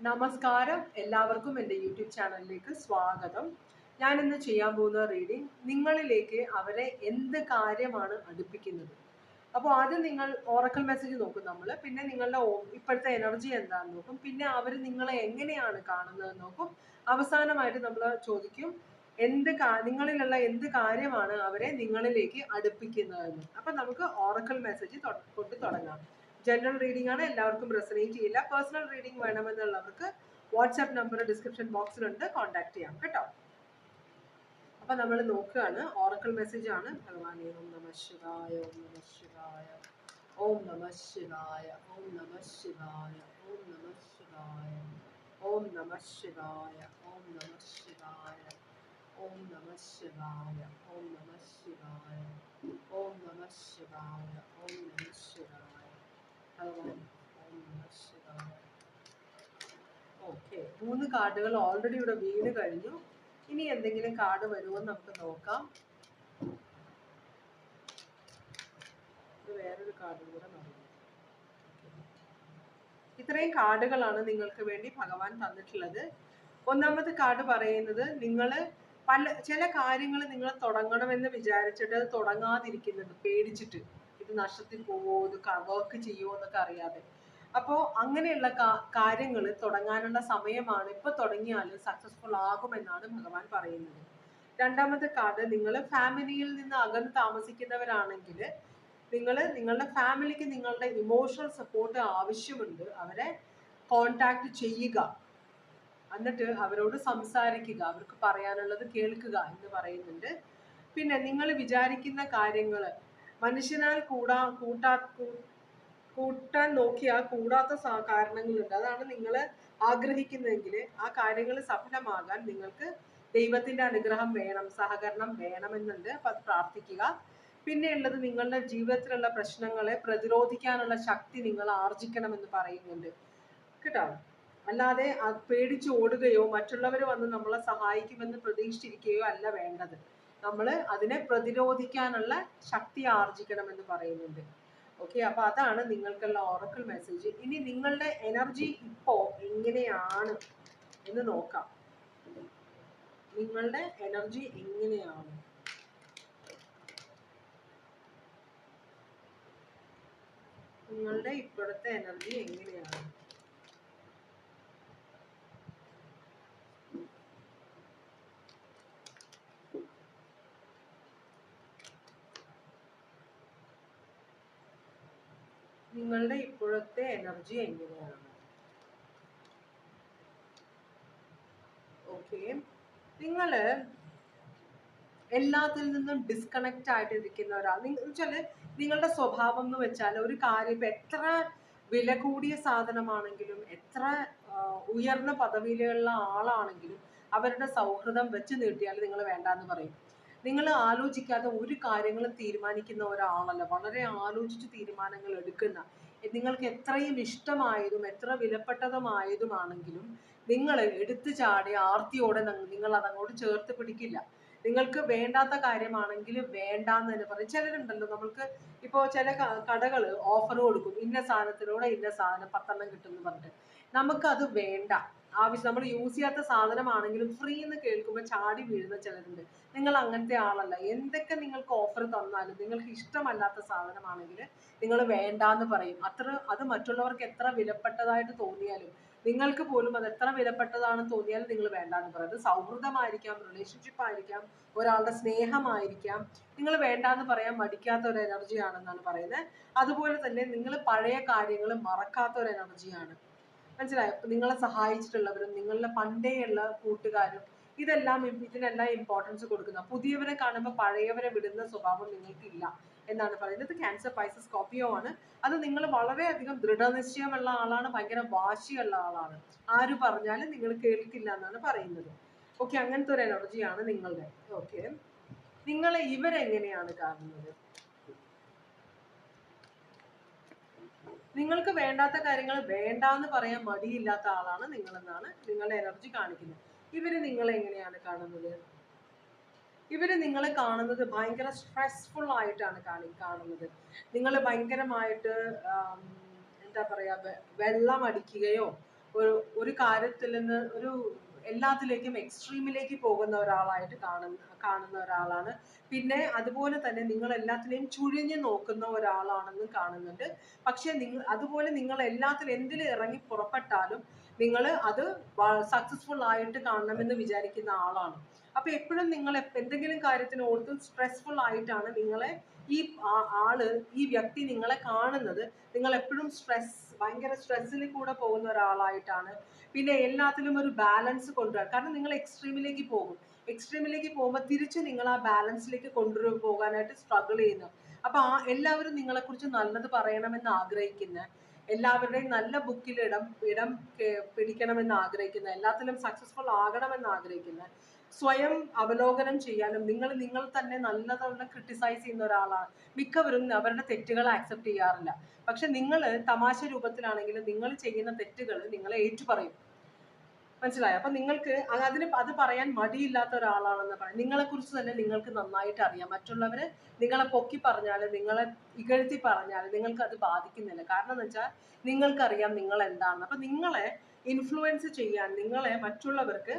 നമസ്കാരം. എല്ലാവർക്കും എന്റെ യൂട്യൂബ് ചാനലിലേക്ക് സ്വാഗതം. ഞാൻ ഇന്ന് ചെയ്യാൻ പോകുന്ന റീഡിംഗ് നിങ്ങളിലേക്ക് അവരെ എന്ത് കാര്യമാണ് അടുപ്പിക്കുന്നത്. അപ്പോൾ ആദ്യം നിങ്ങൾ ഓറക്കൽ മെസ്സേജ് നോക്കും നമ്മൾ പിന്നെ നിങ്ങളുടെ ഇപ്പോഴത്തെ എനർജി എന്താണെന്ന് നോക്കും. പിന്നെ അവർ നിങ്ങളെ എങ്ങനെയാണ് കാണുന്നത് നോക്കും. അവസാനമായിട്ട് നമ്മൾ ചോദിക്കും എന്ത് നിങ്ങളിലുള്ള എന്ത് കാര്യമാണ് അവരെ നിങ്ങളിലേക്ക് അടുപ്പിക്കുന്നതെന്ന്. അപ്പം നമുക്ക് ഓറക്കൽ മെസ്സേജ് കൊണ്ട് തുടങ്ങാം. ജനറൽ റീഡിംഗ് ആണ് എല്ലാവർക്കും റെസനേറ്റ് ചെയ്യില്ല പേഴ്സണൽ റീഡിംഗ് വേണമെന്നുള്ളവർക്ക് വാട്സാപ്പ് നമ്പർ ഡിസ്ക്രിപ്ഷൻ ബോക്സിലുണ്ട് കോൺടാക്ട് ചെയ്യാം കേട്ടോ അപ്പൊ നമ്മൾ നോക്കുകയാണ് ഓറക്കൽ മെസ്സേജ് ആണ് ഭഗവാനെ ഓം നമ ശിവായ ഓം നമ ശിവായ ഓം നമ ശിവായ ഓം നമ ശിവായ ഓം നമ ശിവായ ഓം നമ ശിവായ ഓം നമ ശിവായ ഓം നമ ശിവായ ഓം നമ ശിവായ ഓം നമ ശിവായ ഓം നമ ശിവായ ഭഗവാൻ ഓം നമ ശിവായ ഓക്കെ. മൂന്ന് കാർഡുകൾ ഓൾറെഡി ഇവിടെ വീണ് കഴിഞ്ഞു. ഇനി എന്തെങ്കിലും കാർഡ് വരുമോ നമുക്ക് നോക്കാം. വേറൊരു കാർഡ് കൂടെ നോക്കാം ഇത്രയും കാർഡുകളാണ് നിങ്ങൾക്ക് വേണ്ടി ഭഗവാൻ തന്നിട്ടുള്ളത്. ഒന്നാമത്തെ കാർഡ് പറയുന്നത് നിങ്ങൾ പല ചില കാര്യങ്ങൾ നിങ്ങൾ തുടങ്ങണമെന്ന് വിചാരിച്ചിട്ട് അത് തുടങ്ങാതിരിക്കുന്നുണ്ട് പേടിച്ചിട്ട്. ഇത് നഷ്ടത്തിൽ പോവോ ഇത് വർക്ക് ചെയ്യുമോ എന്നൊക്കെ അറിയാതെ. അപ്പോൾ അങ്ങനെയുള്ള കാര്യങ്ങൾ തുടങ്ങാനുള്ള സമയമാണ് ഇപ്പോൾ തുടങ്ങിയാൽ സക്സസ്ഫുൾ ആകുമെന്നാണ് ഭഗവാൻ പറയുന്നത്. രണ്ടാമത്തെ കാർഡ് നിങ്ങൾ ഫാമിലിയിൽ നിന്ന് അകന്ന് താമസിക്കുന്നവരാണെങ്കിൽ നിങ്ങൾ നിങ്ങളുടെ ഫാമിലിക്ക് നിങ്ങളുടെ ഇമോഷണൽ സപ്പോർട്ട് ആവശ്യമുണ്ട് അവരെ കോണ്ടാക്ട് ചെയ്യുക. എന്നിട്ട് അവരോട് സംസാരിക്കുക അവർക്ക് പറയാനുള്ളത് കേൾക്കുക എന്ന് പറയുന്നുണ്ട്. പിന്നെ നിങ്ങൾ വിചാരിക്കുന്ന കാര്യങ്ങൾ മനുഷ്യനാൽ കൂടാ കൂട്ടാ കൂട്ടാൻ നോക്കിയാൽ കൂടാത്ത കാരണങ്ങളുണ്ട്. അതാണ് നിങ്ങൾ ആഗ്രഹിക്കുന്നതെങ്കിൽ ആ കാര്യങ്ങൾ സഫലമാകാൻ നിങ്ങൾക്ക് ദൈവത്തിന്റെ അനുഗ്രഹം വേണം സഹകരണം വേണമെന്നുണ്ട്. അപ്പൊ അത് പ്രാർത്ഥിക്കുക. പിന്നെ ഉള്ളത് നിങ്ങളുടെ ജീവിതത്തിലുള്ള പ്രശ്നങ്ങളെ പ്രതിരോധിക്കാനുള്ള ശക്തി നിങ്ങൾ ആർജിക്കണമെന്ന് പറയുന്നുണ്ട്. കേട്ടോ? അല്ലാതെ പേടിച്ച് ഓടുകയോ മറ്റുള്ളവർ വന്ന് നമ്മളെ സഹായിക്കുമെന്ന് പ്രതീക്ഷിച്ചിരിക്കുകയോ അല്ല വേണ്ടത്. നമ്മൾ അതിനെ പ്രതിരോധിക്കാനുള്ള ശക്തി ആർജിക്കണം എന്ന് പറയുന്നുണ്ട്. ഓക്കെ അപ്പൊ അതാണ് നിങ്ങൾക്കുള്ള ഓറക്കിൾ മെസ്സേജ് ഇനി നിങ്ങളുടെ എനർജി ഇപ്പോ എങ്ങനെയാണ് എന്ന് നോക്കാം. നിങ്ങളുടെ എനർജി എങ്ങനെയാണ്? നിങ്ങളുടെ ഇപ്പോഴത്തെ എനർജി എങ്ങനെയാണ്? നിങ്ങളുടെ ഇപ്പോഴത്തെ എനർജി എങ്ങനെയാണ്? ഓക്കെ നിങ്ങൾ എല്ലാത്തിൽ നിന്നും ഡിസ്കണക്റ്റ് ആയിട്ട് ഇരിക്കുന്ന ഒരാൾ നിങ്ങൾ വെച്ചാൽ നിങ്ങളുടെ സ്വഭാവം എന്ന് വെച്ചാൽ ഒരു കാര്യം എത്ര വില കൂടിയ സാധനമാണെങ്കിലും എത്ര ഉയർന്ന പദവിയിലുള്ള ആളാണെങ്കിലും അവരുടെ സൗഹൃദം വെച്ച് നീട്ടിയാൽ നിങ്ങൾ വേണ്ടാന്ന് പറയും. നിങ്ങൾ ആലോചിക്കാതെ ഒരു കാര്യങ്ങളും തീരുമാനിക്കുന്ന ഒരാളല്ല. വളരെ ആലോചിച്ച് തീരുമാനങ്ങൾ എടുക്കുന്ന നിങ്ങൾക്ക് എത്രയും ഇഷ്ടമായതും എത്ര വിലപ്പെട്ടതുമായതുമാണെങ്കിലും നിങ്ങൾ എടുത്തു ചാടി ആർത്തിയോടെ നിങ്ങൾ അതങ്ങോട്ട് ചേർത്ത് പിടിക്കില്ല. നിങ്ങൾക്ക് വേണ്ടാത്ത കാര്യമാണെങ്കിൽ വേണ്ടാന്ന് തന്നെ പറയും. ചിലരുണ്ടല്ലോ നമ്മൾക്ക് ഇപ്പോൾ ചില കടകൾ ഓഫർ കൊടുക്കും. ഇന്ന സാധനത്തിലൂടെ ഇന്ന സാധനം പത്തെണ്ണം കിട്ടുമെന്ന് പറഞ്ഞിട്ട്. നമുക്കത് വേണ്ട. ആവശ്യം നമ്മൾ യൂസ് ചെയ്യാത്ത സാധനമാണെങ്കിലും ഫ്രീ എന്ന് കേൾക്കുമ്പോൾ ചാടി വീഴുന്ന ചിലരുണ്ട്. നിങ്ങൾ അങ്ങനത്തെ ആളല്ല. എന്തൊക്കെ നിങ്ങൾക്ക് ഓഫർ തന്നാലും നിങ്ങൾക്ക് ഇഷ്ടമല്ലാത്ത സാധനമാണെങ്കിൽ നിങ്ങൾ വേണ്ടാന്ന് പറയും. അത്ര അത് മറ്റുള്ളവർക്ക് എത്ര വിലപ്പെട്ടതായിട്ട് തോന്നിയാലും നിങ്ങൾക്ക് പോലും അത് എത്ര വിലപ്പെട്ടതാണെന്ന് തോന്നിയാലും നിങ്ങൾ വേണ്ടാന്ന് പറയും. അത് സൗഹൃദമായിരിക്കാം റിലേഷൻഷിപ്പ് ആയിരിക്കാം ഒരാളുടെ സ്നേഹമായിരിക്കാം. നിങ്ങൾ വേണ്ടാന്ന് പറയാൻ മടിക്കാത്ത ഒരു എനർജി ആണെന്നാണ് പറയുന്നത്. അതുപോലെ തന്നെ നിങ്ങൾ പഴയ കാര്യങ്ങൾ മറക്കാത്ത ഒരു എനർജിയാണ് മനസ്സിലായോ? നിങ്ങളെ സഹായിച്ചിട്ടുള്ളവരും നിങ്ങളുടെ പണ്ടേയുള്ള കൂട്ടുകാരും ഇതെല്ലാം ഇതിനെല്ലാം ഇമ്പോർട്ടൻസ് കൊടുക്കുന്ന പുതിയവരെ കാണുമ്പോൾ പഴയവരെ വിടുന്ന സ്വഭാവം നിങ്ങൾക്കില്ല. എന്നാണ് പറയുന്നത്. ക്യാൻസർ പൈസസ് സ്കോപ്പിയോ ആണ്. അത് നിങ്ങൾ വളരെയധികം ദൃഢനിശ്ചയമുള്ള ആളാണ് ഭയങ്കര വാശിയുള്ള ആളാണ്. ആര് പറഞ്ഞാലും നിങ്ങൾ കേൾക്കില്ല എന്നാണ് പറയുന്നത്. ഓക്കെ അങ്ങനത്തെ ഒരു എനർജിയാണ് നിങ്ങളുടെ. ഓക്കെ നിങ്ങളെ ഇവരെങ്ങനെയാണ് കാണുന്നത്? നിങ്ങൾക്ക് വേണ്ടാത്ത കാര്യങ്ങൾ വേണ്ട എന്ന് പറയാൻ മടിയില്ലാത്ത ആളാണ് നിങ്ങളെന്നാണ് നിങ്ങളുടെ എനർജി കാണിക്കുന്നത്. ഇവർ നിങ്ങളെ എങ്ങനെയാണ് കാണുന്നത്? ഇവർ നിങ്ങളെ കാണുന്നത് ഭയങ്കര സ്ട്രെസ്ഫുൾ ആയിട്ടാണ് കാണി കാണുന്നത്. നിങ്ങൾ ഭയങ്കരമായിട്ട് എന്താ പറയാ വെ- വെള്ളം അടിക്കുകയോ ഒരു ഒരു കാര്യത്തിൽ നിന്ന് ഒരു എല്ലാത്തിലേക്കും എക്സ്ട്രീമിലേക്ക് പോകുന്ന ഒരാളായിട്ട് കാണുന്ന കാണുന്ന ഒരാളാണ്. പിന്നെ അതുപോലെ തന്നെ നിങ്ങൾ എല്ലാത്തിനെയും ചുഴിഞ്ഞു നോക്കുന്ന ഒരാളാണെന്നും കാണുന്നുണ്ട്. പക്ഷെ നിങ്ങൾ അതുപോലെ നിങ്ങൾ എല്ലാത്തിലും എന്തിൽ ഇറങ്ങി പുറപ്പെട്ടാലും നിങ്ങൾ അത് സക്സസ്ഫുൾ ആയിട്ട് കാണണമെന്ന് വിചാരിക്കുന്ന ആളാണ്. അപ്പൊ എപ്പോഴും നിങ്ങൾ എന്തെങ്കിലും കാര്യത്തിന് ഓർത്ത് സ്ട്രെസ്ഫുൾ ആയിട്ടാണ് നിങ്ങളെ ഈ ആൾ ഈ വ്യക്തി നിങ്ങളെ കാണുന്നത്. നിങ്ങൾ എപ്പോഴും സ്ട്രെസ് ഭയങ്കര സ്ട്രെസ്സിൽ കൂടെ പോകുന്ന ഒരാളായിട്ടാണ്. പിന്നെ എല്ലാത്തിലും ഒരു ബാലൻസ് കൊണ്ടുവരാൻ കാരണം നിങ്ങൾ എക്സ്ട്രീമിലേക്ക് പോകും. എക്സ്ട്രീമിലേക്ക് പോകുമ്പോൾ തിരിച്ച് നിങ്ങൾ ആ ബാലൻസിലേക്ക് കൊണ്ടുവരു പോകാനായിട്ട് സ്ട്രഗിൾ ചെയ്യുന്നു. അപ്പൊ ആ എല്ലാവരും നിങ്ങളെക്കുറിച്ച് നല്ലത് പറയണമെന്ന് ആഗ്രഹിക്കുന്ന എല്ലാവരുടെയും നല്ല ബുക്കിൽ ഇടം ഇടം പിടിക്കണമെന്ന് ആഗ്രഹിക്കുന്ന എല്ലാത്തിലും സക്സസ്ഫുൾ ആകണമെന്ന് ആഗ്രഹിക്കുന്ന സ്വയം അവലോകനം ചെയ്യാനും നിങ്ങൾ നിങ്ങൾ തന്നെ നല്ലതുള്ള ക്രിട്ടിസൈസ് ചെയ്യുന്ന ഒരാളാണ്. മിക്കവരും അവരുടെ തെറ്റുകൾ ആക്സെപ്റ്റ് ചെയ്യാറില്ല. പക്ഷെ നിങ്ങൾ തമാശ രൂപത്തിലാണെങ്കിലും നിങ്ങൾ ചെയ്യുന്ന തെറ്റുകൾ നിങ്ങൾ ഏറ്റുപറയും. മനസ്സിലായോ? അപ്പൊ നിങ്ങൾക്ക് അതിന് അത് പറയാൻ മടിയില്ലാത്ത ഒരാളാണെന്ന് പറയാം നിങ്ങളെ കുറിച്ച് തന്നെ നിങ്ങൾക്ക് നന്നായിട്ട് അറിയാം. മറ്റുള്ളവരെ നിങ്ങളെ പൊക്കി പറഞ്ഞാലും നിങ്ങളെ ഇകഴ്ത്തി പറഞ്ഞാലും നിങ്ങൾക്ക് അത് ബാധിക്കുന്നില്ല. കാരണം എന്ന് വെച്ചാൽ നിങ്ങൾക്കറിയാം നിങ്ങൾ എന്താണെന്ന്. അപ്പൊ നിങ്ങളെ ഇൻഫ്ലുവൻസ് ചെയ്യാൻ നിങ്ങളെ മറ്റുള്ളവർക്ക്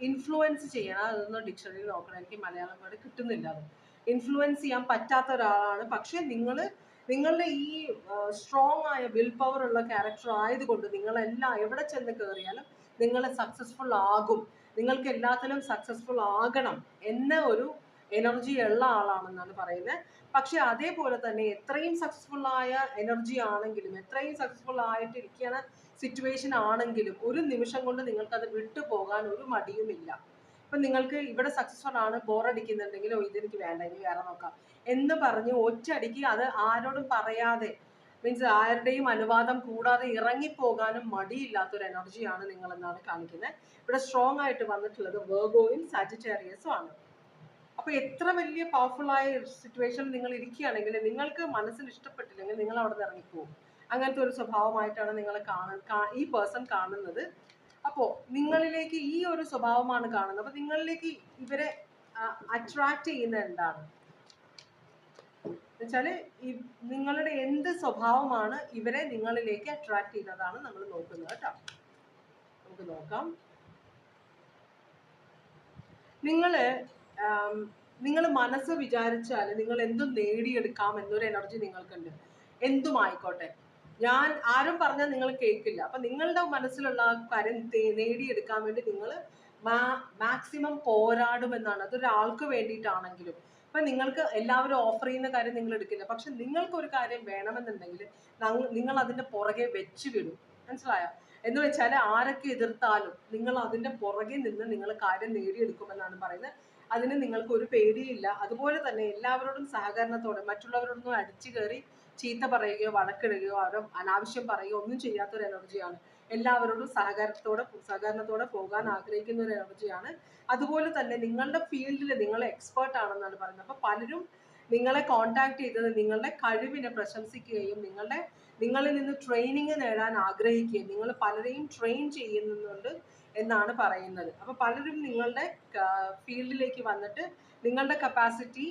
ഇൻഫ്ലുവൻസ് ചെയ്യണം. അതൊന്ന് ഡിക്ഷണറി നോക്കണം. എനിക്ക് മലയാളം വേർഡ് കിട്ടുന്നില്ല അത്. ഇൻഫ്ലുവൻസ് ചെയ്യാൻ പറ്റാത്ത ഒരാളാണ്. പക്ഷേ നിങ്ങൾ നിങ്ങളുടെ ഈ സ്ട്രോങ് ആയ വിൽ പവർ ഉള്ള ക്യാരക്ടർ ആയതുകൊണ്ട് നിങ്ങളെല്ലാം എവിടെ ചെന്ന് കയറിയാലും നിങ്ങൾ സക്സസ്ഫുൾ ആകും. നിങ്ങൾക്ക് എല്ലാത്തിലും സക്സസ്ഫുൾ ആകണം എന്ന ഒരു എനർജി ഉള്ള ആളാണെന്നാണ് പറയുന്നത് പക്ഷെ അതേപോലെ തന്നെ എത്രയും സക്സസ്ഫുൾ ആയ എനർജി ആണെങ്കിലും എത്രയും സക്സസ്ഫുൾ ആയിട്ട് ഇരിക്കുന്ന സിറ്റുവേഷൻ ആണെങ്കിലും ഒരു നിമിഷം കൊണ്ട് നിങ്ങൾക്ക് അത് വിട്ടു പോകാൻ ഒരു മടിയുമില്ല. ഇപ്പൊ നിങ്ങൾക്ക് ഇവിടെ സക്സസ്ഫുൾ ആണ് ബോറടിക്കുന്നുണ്ടെങ്കിൽ ഓ ഇതെനിക്ക് വേണ്ട ഇനി വേറെ നോക്കാം. എന്ന് പറഞ്ഞ് ഒറ്റയടിക്ക് അത് ആരോടും പറയാതെ മീൻസ് ആരുടെയും അനുവാദം കൂടാതെ ഇറങ്ങിപ്പോകാനും മടിയില്ലാത്തൊരു എനർജിയാണ് നിങ്ങൾ എന്നാണ് കാണിക്കുന്നത് ഇവിടെ സ്ട്രോങ് ആയിട്ട് വന്നിട്ടുള്ളത് വേർഗോയും സാജിറ്റേറിയസും ആണ്. അപ്പൊ എത്ര വലിയ പവർഫുൾ ആയ സിറ്റുവേഷനിൽ നിങ്ങൾ ഇരിക്കുകയാണെങ്കിൽ നിങ്ങൾക്ക് മനസ്സിൽ ഇഷ്ടപ്പെട്ടില്ലെങ്കിൽ നിങ്ങൾ അവിടെ നിന്ന് ഇറങ്ങിപ്പോകും അങ്ങനത്തെ ഒരു സ്വഭാവമായിട്ടാണ് നിങ്ങൾ കാണ ഈ പേഴ്സൺ കാണുന്നത്. അപ്പോ നിങ്ങളിലേക്ക് ഈ ഒരു സ്വഭാവമാണ് കാണുന്നത്. അപ്പൊ നിങ്ങളിലേക്ക് ഇവരെ അട്രാക്ട് ചെയ്യുന്ന എന്താണ്? എന്നുവെച്ചാൽ ഈ നിങ്ങളുടെ എന്ത് സ്വഭാവമാണ് ഇവരെ നിങ്ങളിലേക്ക് അട്രാക്ട് ചെയ്യുന്നതാണ് നമ്മൾ നോക്കുന്നത് കേട്ടോ. നമുക്ക് നോക്കാം. നിങ്ങൾ നിങ്ങൾ മനസ്സ് വിചാരിച്ചാൽ നിങ്ങൾ എന്തും നേടിയെടുക്കാം എന്നൊരു എനർജി നിങ്ങൾക്കുണ്ട്. എന്തും ആയിക്കോട്ടെ ഞാൻ ആരും പറഞ്ഞാൽ നിങ്ങൾ കേൾക്കില്ല. അപ്പൊ നിങ്ങളുടെ മനസ്സിലുള്ള കാര്യം നേടിയെടുക്കാൻ വേണ്ടി നിങ്ങൾ മാക്സിമം പോരാടുമെന്നാണ്. അതൊരാൾക്ക് വേണ്ടിയിട്ടാണെങ്കിലും. ഇപ്പൊ നിങ്ങൾക്ക് എല്ലാവരും ഓഫർ ചെയ്യുന്ന കാര്യം നിങ്ങൾ എടുക്കില്ല. പക്ഷെ നിങ്ങൾക്ക് ഒരു കാര്യം വേണമെന്നുണ്ടെങ്കിൽ നിങ്ങൾ അതിന്റെ പുറകെ വെച്ച് വിടും. മനസ്സിലായോ? എന്ന് വെച്ചാൽ ആരൊക്കെ എതിർത്താലും നിങ്ങൾ അതിന്റെ പുറകെ നിന്ന് നിങ്ങൾ കാര്യം നേടിയെടുക്കുമെന്നാണ് പറയുന്നത്. അതിന് നിങ്ങൾക്ക് ഒരു പേടിയില്ല. അതുപോലെ തന്നെ എല്ലാവരോടും സഹകരണത്തോടെ മറ്റുള്ളവരോടൊന്നും അടിച്ചു കയറി ചീത്ത പറയുകയോ വഴക്കിടുകയോ അവരോ അനാവശ്യം പറയുകയോ ഒന്നും ചെയ്യാത്തൊരു എനർജിയാണ് എല്ലാവരോടും സഹകരണത്തോടെ സഹകരണത്തോടെ പോകാൻ ആഗ്രഹിക്കുന്ന ഒരു എനർജിയാണ് അതുപോലെ തന്നെ നിങ്ങളുടെ ഫീൽഡിൽ നിങ്ങൾ എക്സ്പേർട്ട് ആണെന്നാണ് പറയുന്നത്. അപ്പൊ പലരും നിങ്ങളെ കോണ്ടാക്ട് ചെയ്തത് നിങ്ങളുടെ കഴിവിനെ പ്രശംസിക്കുകയും നിങ്ങളുടെ നിങ്ങളിൽ നിന്ന് ട്രെയിനിങ് നേടാൻ ആഗ്രഹിക്കുകയും നിങ്ങൾ പലരെയും ട്രെയിൻ ചെയ്യുന്നുണ്ട്. എന്നാണ് പറയുന്നത്. അപ്പൊ പലരും നിങ്ങളുടെ ഫീൽഡിലേക്ക് വന്നിട്ട് നിങ്ങളുടെ കപ്പാസിറ്റി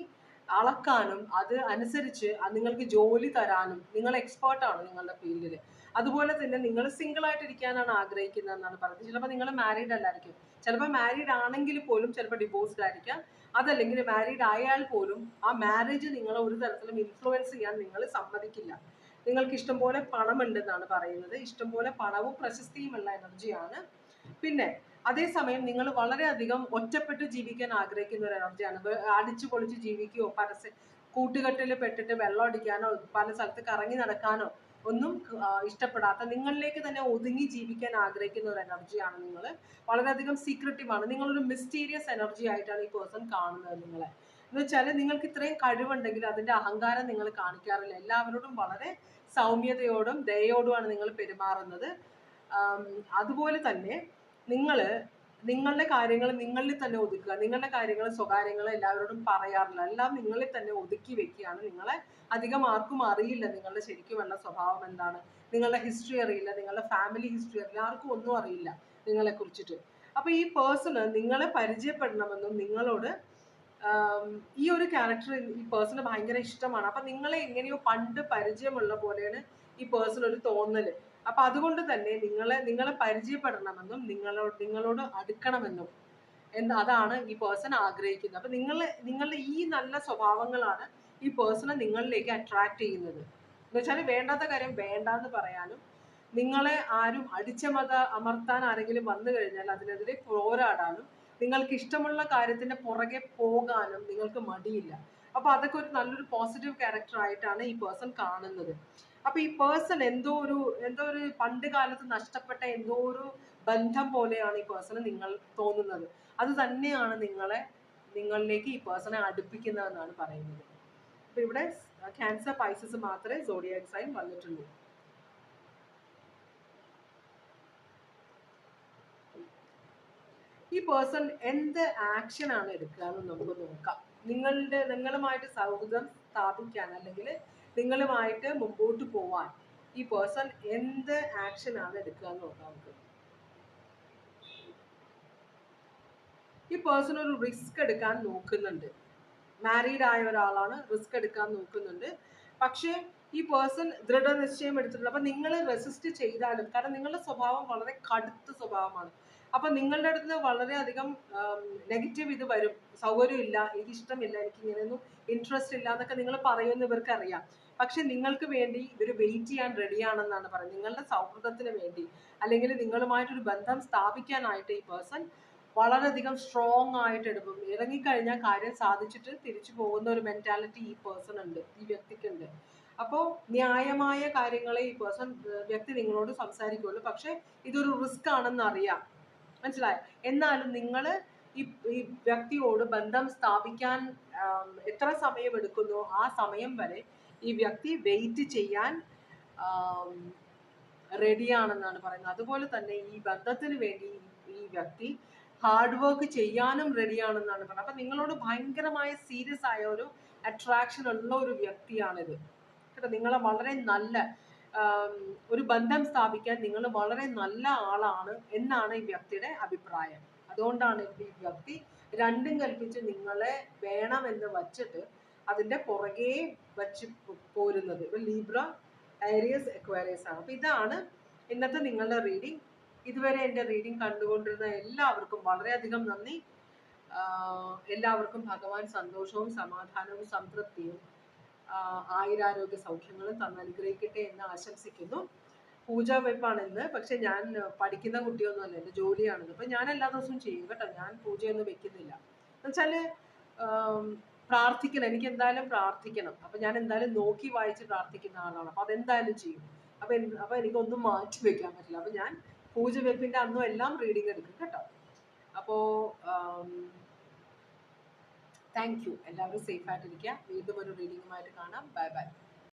അളക്കാനും അത് അനുസരിച്ച് നിങ്ങൾക്ക് ജോലി തരാനും നിങ്ങൾ എക്സ്പേർട്ട് ആണ് നിങ്ങളുടെ ഫീൽഡിൽ. അതുപോലെ തന്നെ നിങ്ങൾ സിംഗിൾ ആയിട്ട് ഇരിക്കാനാണ് ആഗ്രഹിക്കുന്നത് എന്നാണ് പറയുന്നത്. ചിലപ്പോൾ നിങ്ങൾ മാരീഡ് അല്ലായിരിക്കും. ചിലപ്പോൾ മാരീഡ് ആണെങ്കിൽ പോലും ചിലപ്പോൾ ഡിവോഴ്സ്ഡ് ആയിരിക്കാം. അതല്ലെങ്കിൽ മാരീഡ് ആയാൽ പോലും ആ മാരേജ് നിങ്ങളെ ഒരു തരത്തിലും ഇൻഫ്ലുവൻസ് ചെയ്യാൻ നിങ്ങൾ സമ്മതിക്കില്ല. നിങ്ങൾക്ക് ഇഷ്ടംപോലെ പണമുണ്ടെന്നാണ് പറയുന്നത്. ഇഷ്ടംപോലെ പണവും പ്രശസ്തിയുമുള്ള എനർജിയാണ് പിന്നെ അതേസമയം നിങ്ങൾ വളരെയധികം ഒറ്റപ്പെട്ട് ജീവിക്കാൻ ആഗ്രഹിക്കുന്ന ഒരു എനർജിയാണ്. അടിച്ചു പൊളിച്ച് ജീവിക്കുകയോ പരസ്യ കൂട്ടുകെട്ടിൽ പെട്ടിട്ട് വെള്ളം അടിക്കാനോ പല സ്ഥലത്ത് കറങ്ങി നടക്കാനോ ഒന്നും ഇഷ്ടപ്പെടാത്ത നിങ്ങളിലേക്ക് തന്നെ ഒതുങ്ങി ജീവിക്കാൻ ആഗ്രഹിക്കുന്ന ഒരു എനർജിയാണ് നിങ്ങൾ വളരെയധികം സീക്രട്ടീവ് ആണ്. നിങ്ങളൊരു മിസ്റ്റീരിയസ് എനർജി ആയിട്ടാണ് ഈ പേഴ്സൺ കാണുന്നത് നിങ്ങളെ. എന്ന് വെച്ചാൽ നിങ്ങൾക്ക് ഇത്രയും കഴിവുണ്ടെങ്കിൽ അതിന്റെ അഹങ്കാരം നിങ്ങൾ കാണിക്കാറില്ല. എല്ലാവരോടും വളരെ സൗമ്യതയോടും ദയോടുമാണ് നിങ്ങൾ പെരുമാറുന്നത്. അതുപോലെ തന്നെ നിങ്ങൾ നിങ്ങളുടെ കാര്യങ്ങൾ നിങ്ങളിൽ തന്നെ ഒതുക്കുക. നിങ്ങളുടെ കാര്യങ്ങൾ സ്വകാര്യങ്ങൾ എല്ലാവരോടും പറയാറില്ല. എല്ലാം നിങ്ങളിൽ തന്നെ ഒതുക്കി വെക്കുകയാണ്. നിങ്ങളെ അധികം ആർക്കും അറിയില്ല നിങ്ങളുടെ ശരിക്കുമുള്ള സ്വഭാവം എന്താണ്. നിങ്ങളുടെ ഹിസ്റ്ററി അറിയില്ല. നിങ്ങളുടെ ഫാമിലി ഹിസ്റ്ററി അറിയില്ല. ആർക്കും ഒന്നും അറിയില്ല നിങ്ങളെ കുറിച്ചിട്ട്. അപ്പൊ ഈ പേഴ്സണ് നിങ്ങളെ പരിചയപ്പെടണമെന്നും നിങ്ങളോട് ഈ ഒരു ക്യാരക്ടർ ഈ പേഴ്സണ് ഭയങ്കര ഇഷ്ടമാണ്. അപ്പൊ നിങ്ങളെ എങ്ങനെയോ പണ്ട് പരിചയമുള്ള പോലെയാണ് ഈ പേഴ്സൺ ഒരു തോന്നൽ. അപ്പൊ അതുകൊണ്ട് തന്നെ നിങ്ങളെ നിങ്ങളെ പരിചയപ്പെടണമെന്നും നിങ്ങളോട് നിങ്ങളോട് അടുക്കണമെന്നും എന്ന് അതാണ് ഈ പേഴ്സൺ ആഗ്രഹിക്കുന്നത്. അപ്പൊ നിങ്ങൾ നിങ്ങളുടെ ഈ നല്ല സ്വഭാവങ്ങളാണ് ഈ പേഴ്സണെ നിങ്ങളിലേക്ക് അട്രാക്ട് ചെയ്യുന്നത്. എന്ന് വെച്ചാൽ വേണ്ടാത്ത കാര്യം വേണ്ട എന്ന് പറയാനും നിങ്ങളെ ആരും അടിച്ചമത അമർത്താൻ ആരെങ്കിലും വന്നു കഴിഞ്ഞാൽ അതിനെതിരെ പോരാടാനും നിങ്ങൾക്ക് ഇഷ്ടമുള്ള കാര്യത്തിന്റെ പുറകെ പോകാനും നിങ്ങൾക്ക് മടിയില്ല. അപ്പൊ അതൊക്കെ ഒരു നല്ലൊരു പോസിറ്റീവ് ക്യാരക്ടർ ആയിട്ടാണ് ഈ പേഴ്സൺ കാണുന്നത്. അപ്പൊ ഈ പേഴ്സൺ എന്തോ ഒരു എന്തോ ഒരു പണ്ട് കാലത്ത് നഷ്ടപ്പെട്ട എന്തോ ഒരു ബന്ധം പോലെയാണ് ഈ പേഴ്സണ് നിങ്ങൾ തോന്നുന്നത്. അത് തന്നെയാണ് നിങ്ങളെ നിങ്ങളിലേക്ക് ഈ പേഴ്സണെ അടുപ്പിക്കുന്നതെന്നാണ് പറയുന്നത്. അപ്പൊ ഇവിടെ ക്യാൻസർ പൈസസ് മാത്രമേ സോഡിയാക് സൈൻ വന്നിട്ടുള്ളൂ. ഈ പേഴ്സൺ എന്ത് ആക്ഷൻ ആണ് എടുക്കുക എന്ന് നമുക്ക് നോക്കാം. നിങ്ങളുടെ നിങ്ങളുമായിട്ട് സൗഹൃദം സ്ഥാപിക്കാൻ അല്ലെങ്കിൽ നിങ്ങളുമായിട്ട് മുമ്പോട്ട് പോവാൻ ഈ പേഴ്സൺ എന്ത് ആക്ഷൻ ആണ് എടുക്കുക എന്ന് നോക്കാം നമുക്ക്. ഈ പേഴ്സൺ ഒരു റിസ്ക് എടുക്കാൻ നോക്കുന്നുണ്ട്. മാരീഡ് ആയ ഒരാളാണ് റിസ്ക് എടുക്കാൻ നോക്കുന്നുണ്ട്. പക്ഷേ ഈ പേഴ്സൺ ദൃഢനിശ്ചയം എടുത്തിട്ടുണ്ട്. അപ്പൊ നിങ്ങൾ റെസിസ്റ്റ് ചെയ്താലും കാരണം നിങ്ങളുടെ സ്വഭാവം വളരെ കടുത്ത സ്വഭാവമാണ്. അപ്പൊ നിങ്ങളുടെ അടുത്ത് വളരെയധികം നെഗറ്റീവ് ഇത് വരും. സൗകര്യമില്ല എനിക്ക് ഇഷ്ടമില്ല എനിക്ക് ഇങ്ങനെയൊന്നും ഇൻട്രസ്റ്റ് ഇല്ല എന്നൊക്കെ നിങ്ങൾ പറയുമെന്ന് ഇവർക്ക് അറിയാം പക്ഷെ നിങ്ങൾക്ക് വേണ്ടി ഇവർ വെയിറ്റ് ചെയ്യാൻ റെഡിയാണെന്നാണ് പറയുന്നത്. നിങ്ങളുടെ സൗഹൃദത്തിന് വേണ്ടി അല്ലെങ്കിൽ നിങ്ങളുമായിട്ടൊരു ബന്ധം സ്ഥാപിക്കാനായിട്ട് ഈ പേഴ്സൺ വളരെയധികം സ്ട്രോങ് ആയിട്ട് എടുക്കും. ഇറങ്ങിക്കഴിഞ്ഞാൽ കാര്യം സാധിച്ചിട്ട് തിരിച്ചു പോകുന്ന ഒരു മെന്റാലിറ്റി ഈ പേഴ്സൺ ഉണ്ട് ഈ വ്യക്തിക്കുണ്ട്. അപ്പോൾ ന്യായമായ കാര്യങ്ങളെ ഈ പേഴ്സൺ വ്യക്തി നിങ്ങളോട് സംസാരിക്കുള്ളൂ പക്ഷെ ഇതൊരു റിസ്ക് ആണെന്ന് അറിയാം. മനസ്സിലായോ? എന്നാലും നിങ്ങൾ ഈ ഈ വ്യക്തിയോട് ബന്ധം സ്ഥാപിക്കാൻ എത്ര സമയം എടുക്കുന്നു ആ സമയം വരെ ഈ വ്യക്തി വെയിറ്റ് ചെയ്യാൻ റെഡിയാണെന്നാണ് പറയുന്നത്. അതുപോലെ തന്നെ ഈ ബന്ധത്തിന് വേണ്ടി ഈ വ്യക്തി ഹാർഡ് വർക്ക് ചെയ്യാനും റെഡിയാണെന്നാണ് പറയുന്നത്. അപ്പം നിങ്ങളോട് ഭയങ്കരമായ സീരിയസ് ആയ ഒരു അട്രാക്ഷൻ ഉള്ള ഒരു വ്യക്തിയാണിത്. കേട്ടോ നിങ്ങളെ വളരെ നല്ല ഒരു ബന്ധം സ്ഥാപിക്കാൻ നിങ്ങൾ വളരെ നല്ല ആളാണ് എന്നാണ് ഈ വ്യക്തിയുടെ അഭിപ്രായം. അതുകൊണ്ടാണ് ഈ വ്യക്തി രണ്ടും കൽപ്പിച്ച് നിങ്ങളെ വേണമെന്ന് വച്ചിട്ട് അതിന്റെ പുറകെ വച്ച് പോരുന്നത്. ഇപ്പൊ ലീബ്ര ഏരിയസ് എക്വയറിയസ് ആണ്. അപ്പൊ ഇതാണ് ഇന്നത്തെ നിങ്ങളുടെ റീഡിംഗ് ഇതുവരെ എന്റെ റീഡിംഗ് കണ്ടുകൊണ്ടിരുന്ന എല്ലാവർക്കും വളരെയധികം നന്ദി. എല്ലാവർക്കും ഭഗവാൻ സന്തോഷവും സമാധാനവും സംതൃപ്തിയും ആയുരാരോഗ്യ സൗഖ്യങ്ങളും തന്ന് അനുഗ്രഹിക്കട്ടെ എന്ന് ആശംസിക്കുന്നു. പൂജ വെപ്പാണ് ഇന്ന്. പക്ഷെ ഞാൻ പഠിക്കുന്ന കുട്ടിയൊന്നുമല്ല. എന്റെ ജോലിയാണിത്. അപ്പം ഞാൻ എല്ലാ ദിവസവും ചെയ്യും കേട്ടോ. ഞാൻ പൂജയൊന്നും വെക്കുന്നില്ല. എന്നുവെച്ചാൽ ആം, പ്രാർത്ഥിക്കണം. എനിക്ക് എന്തായാലും പ്രാർത്ഥിക്കണം. അപ്പം ഞാൻ എന്തായാലും നോക്കി വായിച്ച് പ്രാർത്ഥിക്കുന്ന ആളാണ്. അപ്പം അതെന്തായാലും ചെയ്യും. അപ്പം അപ്പം എനിക്കൊന്നും മാറ്റി വെക്കാൻ പറ്റില്ല. അപ്പം ഞാൻ പൂജ വെപ്പിന്റെ അന്നും എല്ലാം റീഡിങ് എടുക്കും കേട്ടോ. അപ്പോൾ താങ്ക് യു എല്ലാവരും സേഫ് ആയിട്ടിരിക്കുക. വീണ്ടും ഒരു റീഡിങ്ങുമായിട്ട് കാണാം. Bye bye